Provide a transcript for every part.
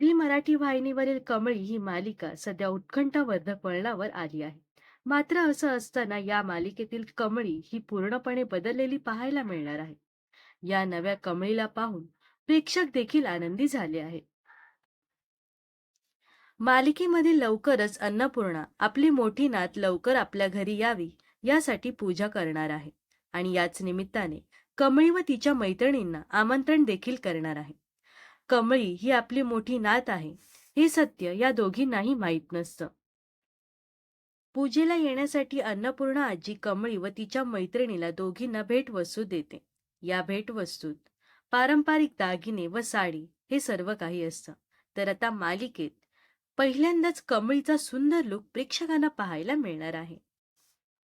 Zee Marathi वाहिनीवरील कमळी ही मालिका सध्या उत्कंठावर्धक वळणावर आली आहे. मात्र असं असताना या मालिकेतील कमळी ही पूर्णपणे बदललेली पाहायला मिळणार आहे. या नव्या कमळीला पाहून प्रेक्षक देखील आनंदी झाले आहेत. मालिकेमध्ये लवकरच अन्नपूर्णा आपली मोठी नात लवकर आपल्या घरी यावी यासाठी पूजा करणार आहे. आणि याच निमित्ताने कमळी व तिच्या मैत्रिणींना आमंत्रण देखील करणार आहे. कमळी ही आपली मोठी नात आहे. हे सत्य या दोघींनाही माहीत नसतं. पूजेला येण्यासाठी अन्नपूर्णा आजी कमळी व तिच्या मैत्रिणीला दोघींना भेटवस्तू देते. या भेटवस्तूत पारंपरिक दागिने व साडी हे सर्व काही असतं. तर आता मालिकेत पहिल्यांदाच कमळीचा सुंदर लुक प्रेक्षकांना पाहायला मिळणार आहे.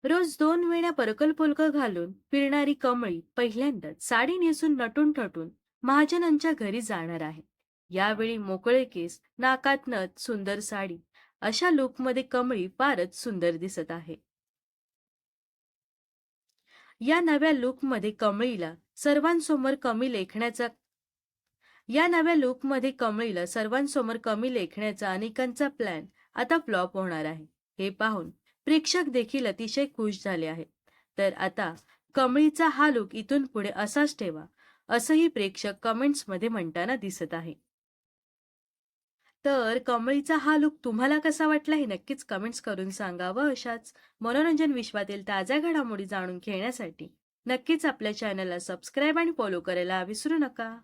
रोज दोन वेळा परकल पोलक घालून फिरणारी कमळी पहिल्यांदाच साडी नेसून नटून ठटून महाजनांच्या घरी जाणार आहे. यावेळी मोकळे केस नाकात नथ सुंदर साडी अशा लुकमध्ये कमळी फारच सुंदर दिसत आहे. या नव्या लुकमध्ये कमळीला सर्वांसमोर कमी लेखण्याचा या नव्या लुकमध्ये कमळीला सर्वांसमोर कमी लेखण्याचा अनेकांचा प्लॅन आता फ्लॉप होणार आहे. हे पाहून प्रेक्षक देखील अतिशय खुश झाले आहेत. तर आता कमळीचा हा लुक इथून पुढे असाच ठेवा. असंही प्रेक्षक कमेंट्समध्ये म्हणताना दिसत आहे. तर कमळीचा हा लुक तुम्हाला कसा वाटला हे नक्कीच कमेंट्स करून सांगा व अशाच मनोरंजन विश्वातील ताज्या घडामोडी जाणून घेण्यासाठी. नक्कीच आपल्या चॅनलला सबस्क्राईब आणि फॉलो करायला विसरू नका.